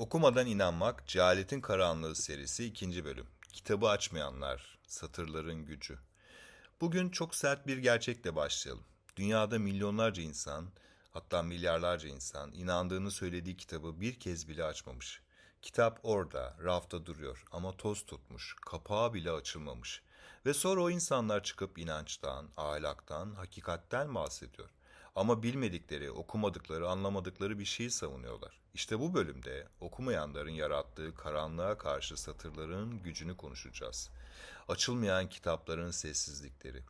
Okumadan İnanmak, Cehaletin Karanlığı serisi 2. bölüm. Kitabı açmayanlar, satırların gücü. Bugün çok sert bir gerçekle başlayalım. Dünyada milyonlarca insan, hatta milyarlarca insan inandığını söylediği kitabı bir kez bile açmamış. Kitap orada, rafta duruyor ama toz tutmuş, kapağı bile açılmamış. Ve sonra o insanlar çıkıp inançtan, ahlaktan, hakikatten bahsediyor. Ama bilmedikleri, okumadıkları, anlamadıkları bir şeyi savunuyorlar. İşte bu bölümde okumayanların yarattığı karanlığa karşı satırların gücünü konuşacağız. Açılmayan kitapların sessizlikleri.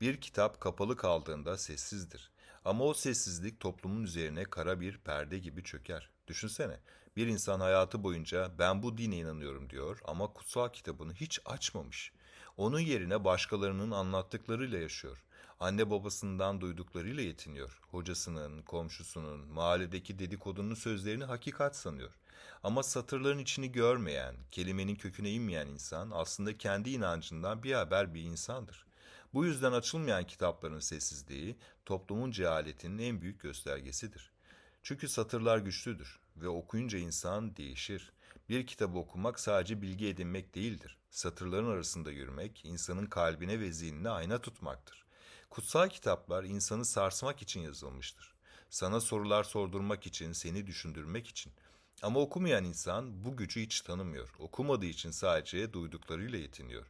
Bir kitap kapalı kaldığında sessizdir. Ama o sessizlik toplumun üzerine kara bir perde gibi çöker. Düşünsene, bir insan hayatı boyunca ben bu dine inanıyorum diyor ama kutsal kitabını hiç açmamış. Onun yerine başkalarının anlattıklarıyla yaşıyor. Anne babasından duyduklarıyla yetiniyor. Hocasının, komşusunun, mahalledeki dedikodunun sözlerini hakikat sanıyor. Ama satırların içini görmeyen, kelimenin köküne inmeyen insan aslında kendi inancından bir haber bir insandır. Bu yüzden açılmayan kitapların sessizliği toplumun cehaletinin en büyük göstergesidir. Çünkü satırlar güçlüdür ve okuyunca insan değişir. Bir kitabı okumak sadece bilgi edinmek değildir. Satırların arasında yürümek, insanın kalbine ve zihnine ayna tutmaktır. Kutsal kitaplar insanı sarsmak için yazılmıştır. Sana sorular sordurmak için, seni düşündürmek için. Ama okumayan insan bu gücü hiç tanımıyor. Okumadığı için sadece duyduklarıyla yetiniyor.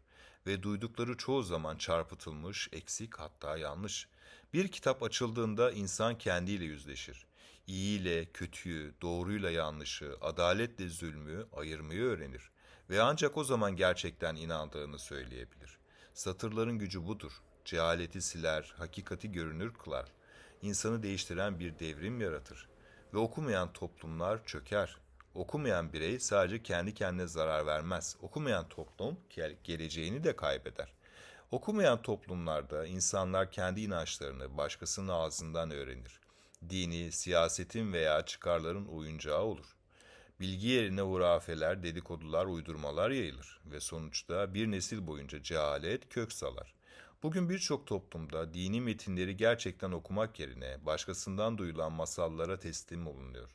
Ve duydukları çoğu zaman çarpıtılmış, eksik hatta yanlış. Bir kitap açıldığında insan kendiyle yüzleşir. İyiyle kötüyü, doğruyla yanlışı, adaletle zulmü ayırmayı öğrenir. Ve ancak o zaman gerçekten inandığını söyleyebilir. Satırların gücü budur. Cehaleti siler, hakikati görünür kılar. İnsanı değiştiren bir devrim yaratır. Ve okumayan toplumlar çöker. Okumayan birey sadece kendi kendine zarar vermez. Okumayan toplum gel- geleceğini de kaybeder. Okumayan toplumlarda insanlar kendi inançlarını başkasının ağzından öğrenir. Dini, siyasetin veya çıkarların oyuncağı olur. Bilgi yerine hurafeler, dedikodular, uydurmalar yayılır ve sonuçta bir nesil boyunca cehalet kök salar. Bugün birçok toplumda dini metinleri gerçekten okumak yerine başkasından duyulan masallara teslim olunuyor.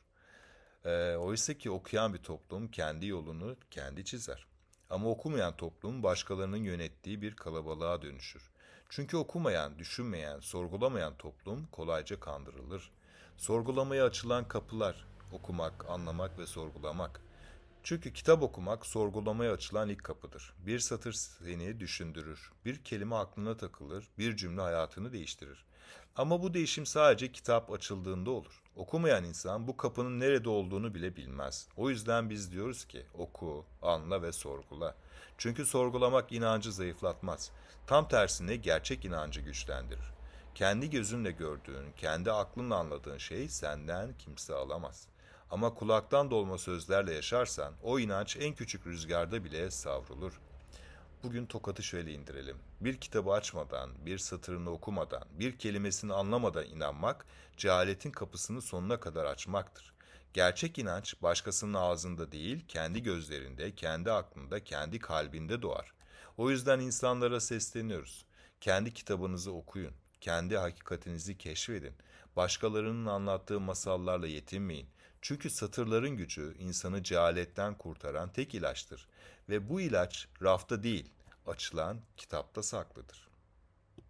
Ee, oysa ki okuyan bir toplum kendi yolunu kendi çizer. Ama okumayan toplum başkalarının yönettiği bir kalabalığa dönüşür. Çünkü okumayan, düşünmeyen, sorgulamayan toplum kolayca kandırılır. Sorgulamaya açılan kapılar, okumak, anlamak ve sorgulamak. Çünkü kitap okumak sorgulamaya açılan ilk kapıdır. Bir satır seni düşündürür, bir kelime aklına takılır, bir cümle hayatını değiştirir. Ama bu değişim sadece kitap açıldığında olur. Okumayan insan bu kapının nerede olduğunu bile bilmez. O yüzden biz diyoruz ki oku, anla ve sorgula. Çünkü sorgulamak inancı zayıflatmaz. Tam tersine gerçek inancı güçlendirir. Kendi gözünle gördüğün, kendi aklınla anladığın şey senden kimse alamaz. Ama kulaktan dolma sözlerle yaşarsan o inanç en küçük rüzgarda bile savrulur. Bugün tokatı şöyle indirelim. Bir kitabı açmadan, bir satırını okumadan, bir kelimesini anlamadan inanmak, cehaletin kapısını sonuna kadar açmaktır. Gerçek inanç başkasının ağzında değil, kendi gözlerinde, kendi aklında, kendi kalbinde doğar. O yüzden insanlara sesleniyoruz. Kendi kitabınızı okuyun. Kendi hakikatinizi keşfedin. Başkalarının anlattığı masallarla yetinmeyin. Çünkü satırların gücü insanı cehaletten kurtaran tek ilaçtır. Ve bu ilaç rafta değil, açılan kitapta saklıdır.